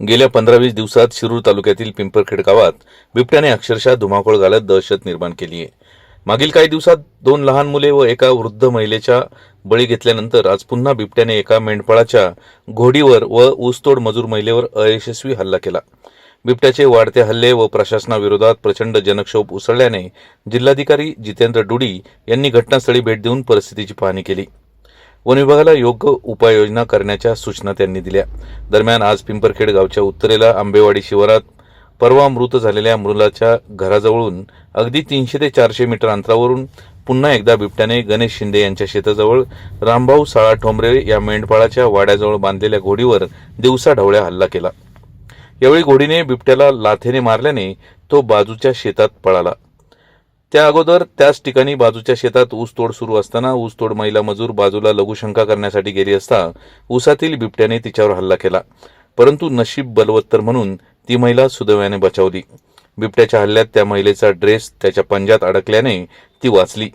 गेल्या पंधरा वीस दिवसात शिरूर तालुक्यातील पिंपरखेड गावात बिबट्याने अक्षरशः धुमाकूळ घालत दहशत निर्माण केली आहे. मागील काही दिवसात दोन लहान मुले व एका वृद्ध महिलेच्या बळी घेतल्यानंतर आज पुन्हा बिबट्याने एका मेंढपाळाच्या घोडीवर व ऊसतोड मजूर महिलेवर अयशस्वी हल्ला केला. बिबट्याचे वाढते हल्ले व प्रशासनाविरोधात प्रचंड जनक्षोभ उसळल्याने जिल्हाधिकारी जितेंद्र डुडी यांनी घटनास्थळी भेट देऊन परिस्थितीची पाहणी केली. वन विभागाला योग्य उपाययोजना करण्याच्या सूचना त्यांनी दिल्या. दरम्यान आज पिंपरखेड गावच्या उत्तरेला आंबेवाडी शिवारात परवा मृत झालेल्या मृलाच्या घराजवळून अगदी तीनशे ते चारशे मीटर अंतरावरून पुन्हा एकदा बिबट्याने गणेश शिंदे यांच्या शेताजवळ रामभाऊ साळा ठोंबरे या मेंढपाळाच्या वाड्याजवळ बांधलेल्या घोडीवर दिवसा ढवळ्या हल्ला केला. यावेळी घोडीने बिबट्याला लाथेने मारल्याने तो बाजूच्या शेतात पळाला. त्या अगोदर त्याच ठिकाणी बाजूच्या शेतात ऊसतोड सुरू असताना ऊसतोड महिला मजूर बाजूला लघुशंका करण्यासाठी गेली असता ऊसातील बिबट्याने तिच्यावर हल्ला केला. परंतु नशीब बलवत्तर म्हणून ती महिला सुदैवाने बचावली. बिबट्याच्या हल्ल्यात त्या महिलेचा ड्रेस त्याच्या पंजात अडकल्याने ती वाचली.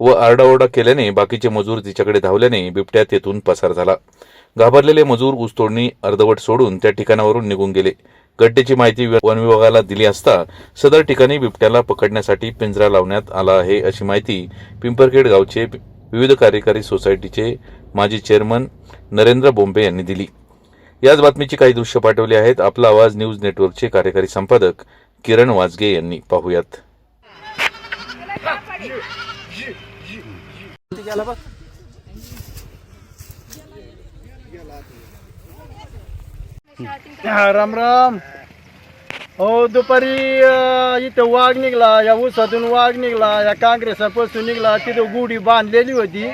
व आरडाओरडा केल्याने बाकीचे मजूर तिच्याकडे धावल्याने बिबट्या तेथून पसार झाला. घाबरलेले मजूर ऊसतोडणी अर्धवट सोडून त्या ठिकाणावरून निघून गेले. घटनेची माहिती वन विभागाला दिली असता सदर ठिकाणी बिबट्याला पकडण्यासाठी पिंजरा लावण्यात आला आहे अशी माहिती पिंपरखेड गावचे विविध कार्यकारी सोसायटीचे माजी चेअरमन नरेंद्र बोंबे यांनी दिली. याच बातमीची काही दृश्य पाठवली आहेत. आपला आवाज न्यूज नेटवर्कचे कार्यकारी संपादक किरण वाजगे यांनी पाहुयात. हा राम राम. हो दुपारी इथं वाघ निघला या ऊसातून वाघ निघला या काँग्रेसापासून निघला तिथं गुढी बांधलेली होती.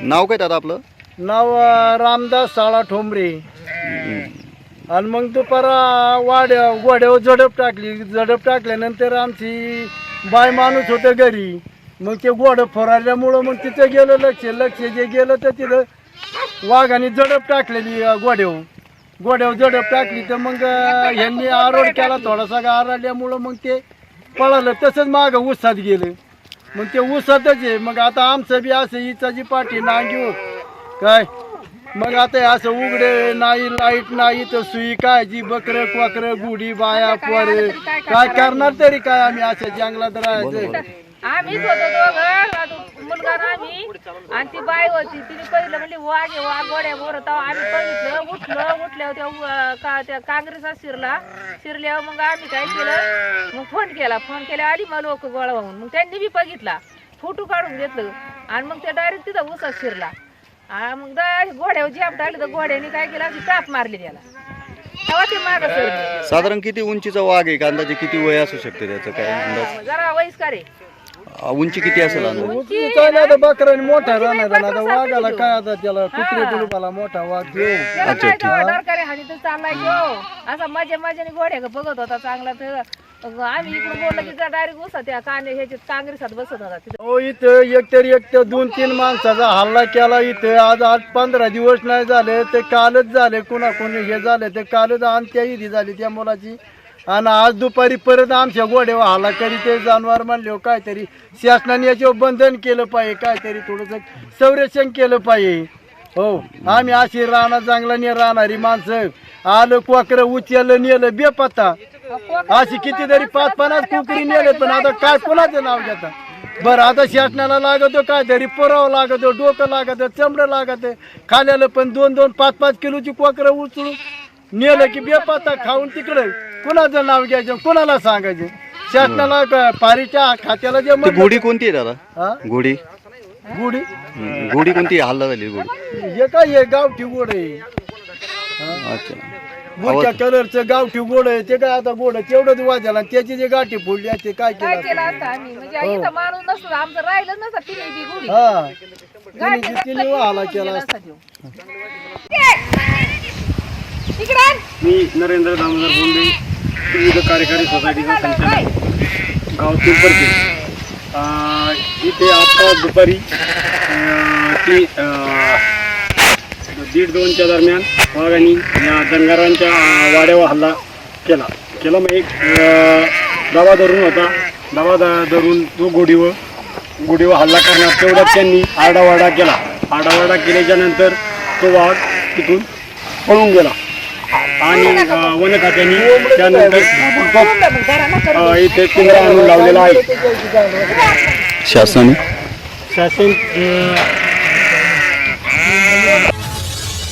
नाव काय दादा आपलं? नाव रामदास साळा ठोंबरे. आणि मग दुपारा वाड्या गोड्यावर झडप टाकली. झडप टाकल्यानंतर आमची बाय माणूस होतं घरी. मग ते गोडं फोरारल्यामुळं मग तिथं गेलं लक्ष. लक्ष जे गेलं तर तिथं वाघाने जडप टाकलेली अं, गोड्यावर. जडप टाकली तर मग ह्यांनी आरोड केला थोडासा आरडल्यामुळं मग ते पळालं. तसंच मागं उसात गेलं. मग ते उसातच आहे. मग आता आमचं बी असं इचाची पाठी नांगी काय? मग आता असं उघडे नाही लाइट नाही तर सुई काय जी बकर क्वाकर गुढी बाया पोरे. काय करणार? तरी काय आम्ही असं जंगलात राहायचं? आम्हीच होतो दोघं मुलगा आम्ही. आणि ती बाई होती तिने पहिलं म्हणजे वाघ आहे, वाघ गोड्या बोर तेव्हा आम्ही बघितलं उठलं उठल्यावर त्या उ- का त्या काँग्रेसचा शिरला. शिरल्यावर मग आम्ही काय केलं? मग फोन केला. फोन केल्यावर आली मग लोक गोळा होऊन. मग त्यांनी बी बघितला. फोटो काढून घेतलं. आणि मग ते डायरेक्ट तिथं उसात शिरला. आणि मग घोड्यावर झेप टाकली तर घोड्याने काय केलं? अशी टाप मारली त्याला. तेव्हा ते मागं. साधारण किती उंचीचा वाघ आहे? का अंदाजे किती वय असू शकते त्याचं? काय अंदाज? जरा वयस्कर आहे. आ, उंची किती असेल अंदाज? आता बकराने मोठा राहणार आता वाघाला काय आता त्याला कुत्रे कुलुपाला मोठा वाघ घेऊ त्याला काय दरकारी हानी तर चाललाय घेऊ असा मजा मजाने घोड्या बघत होता चांगला तर. आम्ही इकडून की डायरेक्ट त्या ह्याच्यात काँग्रेसात बसत होता तिथं. हो इथं एकतर एक तर दोन तीन माणसाचा हल्ला केला इथं. आज आठ पंधरा दिवस नाही झाले ते कालच झाले. कुणा कोणी हे झाले ते कालच आमच्या इथे झाली त्या मुलाची. आणि आज दुपारी परत आमच्या गोड्यावर हल्ला करी ते जनावर म्हणले हो काहीतरी शासनाने याच्यावर बंधन केलं पाहिजे काहीतरी थोडंसं संरक्षण केलं पाहिजे. हो आम्ही अशी राहणार चांगला राहणारी माणसं. आलं कोकरं उचललं नेलं बेपत्ता. अशी कितीतरी पाच पन्नास कुकरी नेले पण आता काय कोणाचं नाव घेता? बरं आता शासनाला लागतो काय? तरी पुरावं लागतो डोकं लागतं चमडं लागत. खाल्याला पण दोन दोन पाच पाच किलोची कोकरं उचलून नेलं की बेपाता खाऊन तिकडं. कुणाचं नाव घ्यायचं कुणाला सांगायचं? शासनाला का- पारीच्या खात्याला जे ती घोडी कोणती आहे दादा? हा? घोडी गुढी हम्म, घोडी कोणती? हल्ला झाली घोडी हे काय हे गावठी गोड आहे. अच्छा. बुरक्या कलरचं गावठी गोड आहे ते काय आता गोड आहे? तेवढंच वाजायला आणि त्याची जे गाठी फोडली असते काय केलं काय? केलं असतं आम्ही? म्हणजे इथं माणूस नसतो आमचं राहिलं नसतं तिने बी गुढी हा. तिने तिने वाहला केला. असता. मी नरेंद्र दामोदर बोंबे विविध कार्यकारी सोसायटीचा संचालक. गाव पिंपरखे अं, इथे आता दुपारी अं, ती अं, दीड दोनच्या दरम्यान वाघांनी या धनगरांच्या अं, वाड्यावर हल्ला केला. केला मग एक दबा धरून होता. दबा धरून तो गोडीवर गोडीवर हल्ला करणार तेवढ्यात त्यांनी आरडावाडा केला. आरडावाडा केल्याच्यानंतर तो वाघ तिथून पळून गेला. आणि वन खात्याने त्यानंतर इथे पिंजरा आणून लावलेला आहे. शासन अं,